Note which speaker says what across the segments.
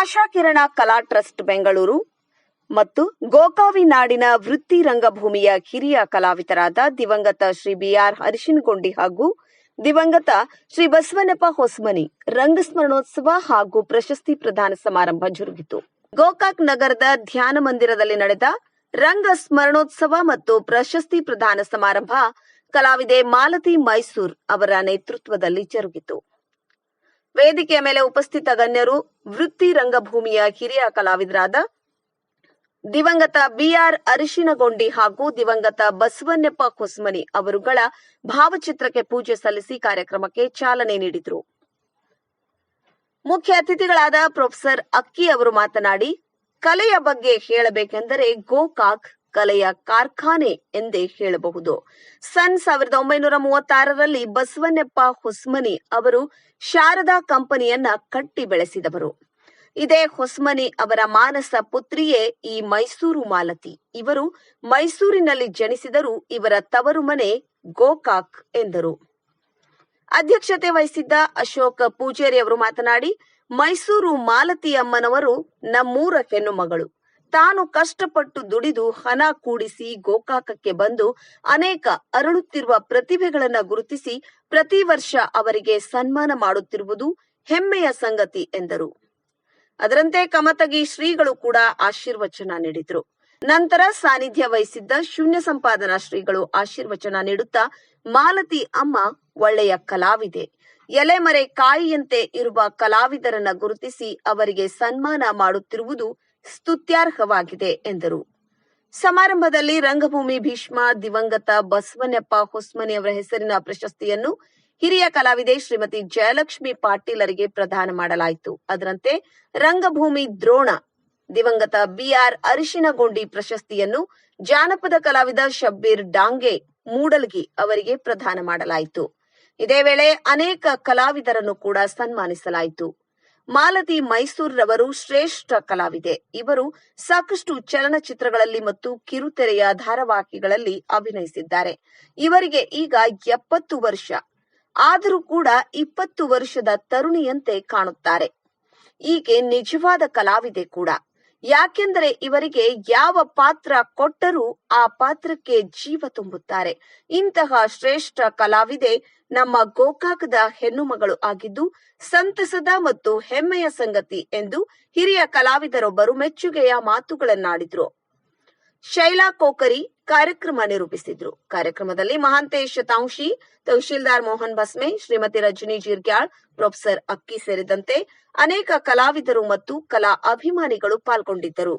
Speaker 1: ಆಶಾಕಿರಣ ಕಲಾ ಟ್ರಸ್ಟ್ ಬೆಂಗಳೂರು ಮತ್ತು ಗೋಕಾವಿ ನಾಡಿನ ವೃತ್ತಿ ರಂಗಭೂಮಿಯ ಹಿರಿಯ ಕಲಾವಿದರಾದ ದಿವಂಗತ ಶ್ರೀ ಬಿಆರ್ ಹರಿಶಿನಗೊಂಡಿ ಹಾಗೂ ದಿವಂಗತ ಶ್ರೀ ಬಸವನಪ್ಪ ಹೊಸಮನಿ ರಂಗಸ್ಮರಣೋತ್ಸವ ಹಾಗೂ ಪ್ರಶಸ್ತಿ ಪ್ರದಾನ ಸಮಾರಂಭ ಜರುಗಿತು. ಗೋಕಾಕ್ ನಗರದ ಧ್ಯಾನ ಮಂದಿರದಲ್ಲಿ ನಡೆದ ರಂಗ ಸ್ಮರಣೋತ್ಸವ ಮತ್ತು ಪ್ರಶಸ್ತಿ ಪ್ರದಾನ ಸಮಾರಂಭ ಕಲಾವಿದೆ ಮಾಲತಿ ಮೈಸೂರ್ ಅವರ ನೇತೃತ್ವದಲ್ಲಿ ಜರುಗಿತು. ವೇದಿಕೆಯ ಮೇಲೆ ಉಪಸ್ಥಿತ ಗಣ್ಯರು ವೃತ್ತಿ ರಂಗಭೂಮಿಯ ಹಿರಿಯ ಕಲಾವಿದರಾದ ದಿವಂಗತ ಬಿಆರ್ ಅರಿಶಿನಗೊಂಡಿ ಹಾಗೂ ದಿವಂಗತ ಬಸವಣ್ಣಪ್ಪ ಕುಸ್ಮನಿ ಅವರುಗಳ ಭಾವಚಿತ್ರಕ್ಕೆ ಪೂಜೆ ಸಲ್ಲಿಸಿ ಕಾರ್ಯಕ್ರಮಕ್ಕೆ ಚಾಲನೆ ನೀಡಿದರು. ಮುಖ್ಯ ಅತಿಥಿಗಳಾದ ಪ್ರೊಫೆಸರ್ ಅಕ್ಕಿ ಅವರು ಮಾತನಾಡಿ, ಕಲೆಯ ಬಗ್ಗೆ ಹೇಳಬೇಕೆಂದರೆ ಗೋಕಾಕ್ ಕಲೆಯ ಕಾರ್ಖಾನೆ ಎಂದೇ ಹೇಳಬಹುದು. ಸನ್ ಸಾವಿರದ ಒಂಬೈನೂರ ಮೂವತ್ತಾರರಲ್ಲಿ ಬಸವಣ್ಣಪ್ಪ ಹೊಸ್ಮನಿ ಅವರು ಶಾರದಾ ಕಂಪನಿಯನ್ನ ಕಟ್ಟಿ ಬೆಳೆಸಿದವರು. ಇದೇ ಹೊಸ್ಮನಿ ಅವರ ಮಾನಸ ಪುತ್ರಿಯೇ ಈ ಮೈಸೂರು ಮಾಲತಿ. ಇವರು ಮೈಸೂರಿನಲ್ಲಿ ಜನಿಸಿದರು ಇವರ ತವರು ಮನೆ ಗೋಕಾಕ್ ಎಂದರು. ಅಧ್ಯಕ್ಷತೆ ವಹಿಸಿದ್ದ ಅಶೋಕ್ ಪೂಜೇರಿ ಅವರು ಮಾತನಾಡಿ, ಮೈಸೂರು ಮಾಲತಿ ಅಮ್ಮನವರು ನಮ್ಮೂರ ಹೆಣ್ಣು ಮಗಳು ತಾನು ಕಷ್ಟಪಟ್ಟು ದುಡಿದು ಹಣ ಕೂಡಿಸಿ ಗೋಕಾಕಕ್ಕೆ ಬಂದು ಅನೇಕ ಅರಳುತ್ತಿರುವ ಪ್ರತಿಭೆಗಳನ್ನ ಗುರುತಿಸಿ ಪ್ರತಿ ವರ್ಷ ಅವರಿಗೆ ಸನ್ಮಾನ ಮಾಡುತ್ತಿರುವುದು ಹೆಮ್ಮೆಯ ಸಂಗತಿ ಎಂದರು. ಅದರಂತೆ ಕಮತಗಿ ಶ್ರೀಗಳು ಕೂಡ ಆಶೀರ್ವಚನ ನೀಡಿದ್ರು. ನಂತರ ಸಾನ್ನಿಧ್ಯ ವಹಿಸಿದ್ದ ಶೂನ್ಯ ಸಂಪಾದನಾ ಶ್ರೀಗಳು ಆಶೀರ್ವಚನ ನೀಡುತ್ತಾ ಮಾಲತಿ ಅಮ್ಮ ಒಳ್ಳೆಯ ಕಲಾವಿದೆ. ಎಲೆಮರೆ ಕಾಯಿಯಂತೆ ಇರುವ ಕಲಾವಿದರನ್ನ ಗುರುತಿಸಿ ಅವರಿಗೆ ಸನ್ಮಾನ ಮಾಡುತ್ತಿರುವುದು ಸ್ತುತ್ಯಾರ್ಹವಾಗಿದೆ, ಎಂದರು. ಸಮಾರಂಭದಲ್ಲಿ ರಂಗಭೂಮಿ ಭೀಷ್ಮ, ದಿವಂಗತ ಬಸವನಪ್ಪ ಹೊಸ್ಮನಿ ಅವರ ಹೆಸರಿನ ಪ್ರಶಸ್ತಿಯನ್ನು ಹಿರಿಯ ಕಲಾವಿದೆ ಶ್ರೀಮತಿ ಜಯಲಕ್ಷ್ಮಿ ಪಾಟೀಲರಿಗೆ ಪ್ರದಾನ ಮಾಡಲಾಯಿತು. ಅದರಂತೆ ರಂಗಭೂಮಿ ದ್ರೋಣ, ದಿವಂಗತ ಬಿಆರ್ ಅರಿಶಿನಗೊಂಡಿ ಪ್ರಶಸ್ತಿಯನ್ನು ಜಾನಪದ ಕಲಾವಿದ ಶಬ್ಬೀರ್ ಡಾಂಗೆ ಮೂಡಲ್ಗಿ ಅವರಿಗೆ ಪ್ರದಾನ ಮಾಡಲಾಯಿತು. ಇದೇ ವೇಳೆ ಅನೇಕ ಕಲಾವಿದರನ್ನು ಕೂಡ ಸನ್ಮಾನಿಸಲಾಯಿತು. ಮಾಲತಿ ಮೈಸೂರವರು ಶ್ರೇಷ್ಠ ಕಲಾವಿದೆ. ಇವರು ಸಾಕಷ್ಟು ಚಲನಚಿತ್ರಗಳಲ್ಲಿ ಮತ್ತು ಕಿರುತೆರೆಯ ಧಾರಾವಾಹಿಗಳಲ್ಲಿ ಅಭಿನಯಿಸಿದ್ದಾರೆ. ಇವರಿಗೆ ಈಗ ಎಪ್ಪತ್ತು ವರ್ಷ. ಆದರೂ ಕೂಡ ಇಪ್ಪತ್ತು ವರ್ಷದ ತರುಣಿಯಂತೆ ಕಾಣುತ್ತಾರೆ. ಈಕೆ ನಿಜವಾದ ಕಲಾವಿದೆ ಕೂಡ. ಯಾಕೆಂದರೆ ಇವರಿಗೆ ಯಾವ ಪಾತ್ರ ಕೊಟ್ಟರೂ ಆ ಪಾತ್ರಕ್ಕೆ ಜೀವ ತುಂಬುತ್ತಾರೆ. ಇಂತಹ ಶ್ರೇಷ್ಠ ಕಲಾವಿದೆ ನಮ್ಮ ಗೋಕಾಕದ ಹೆಣ್ಣುಮಗಳು ಆಗಿದ್ದು, ಸಂತಸದ ಮತ್ತು ಹೆಮ್ಮೆಯ ಸಂಗತಿ ಎಂದು ಹಿರಿಯ ಕಲಾವಿದರೊಬ್ಬರು ಮೆಚ್ಚುಗೆಯ ಮಾತುಗಳನ್ನಾಡಿದ್ರು. ಶೈಲಾ ಕೋಕರಿ ಕಾರ್ಯಕ್ರಮ ನಿರೂಪಿಸಿದ್ರು. ಕಾರ್ಯಕ್ರಮದಲ್ಲಿ ಮಹಾಂತೇಶ್ ತಾಂಶಿ, ತಹಶೀಲ್ದಾರ್ ಮೋಹನ್ ಬಸ್ಮೆ ಶ್ರೀಮತಿ ರಜನಿ ಜಿರ್ಗ್ಯಾಳ್, ಪ್ರೊಫೆಸರ್ ಅಕ್ಕಿ ಸೇರಿದಂತೆ ಅನೇಕ ಕಲಾವಿದರು ಮತ್ತು ಕಲಾ ಅಭಿಮಾನಿಗಳು ಪಾಲ್ಗೊಂಡಿದ್ದರು.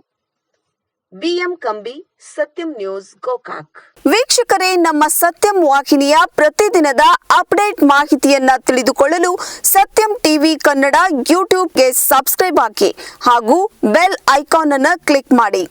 Speaker 1: ಬಿಎಂ ಕಂಬಿ, ಸತ್ಯಂ ನ್ಯೂಸ್, ಗೋಕಾಕ್. ವೀಕ್ಷಕರೇ, ನಮ್ಮ ಸತ್ಯಂ ವಾಹಿನಿಯ ಪ್ರತಿದಿನದ ಅಪ್ಡೇಟ್ ಮಾಹಿತಿಯನ್ನ ತಿಳಿದುಕೊಳ್ಳಲು ಸತ್ಯಂ ಟಿವಿ ಕನ್ನಡ ಯೂಟ್ಯೂಬ್ಗೆ ಸಬ್ಸ್ಕ್ರೈಬ್ ಆಗಿ ಹಾಗೂ ಬೆಲ್ ಐಕಾನ್ ಅನ್ನು ಕ್ಲಿಕ್ ಮಾಡಿ.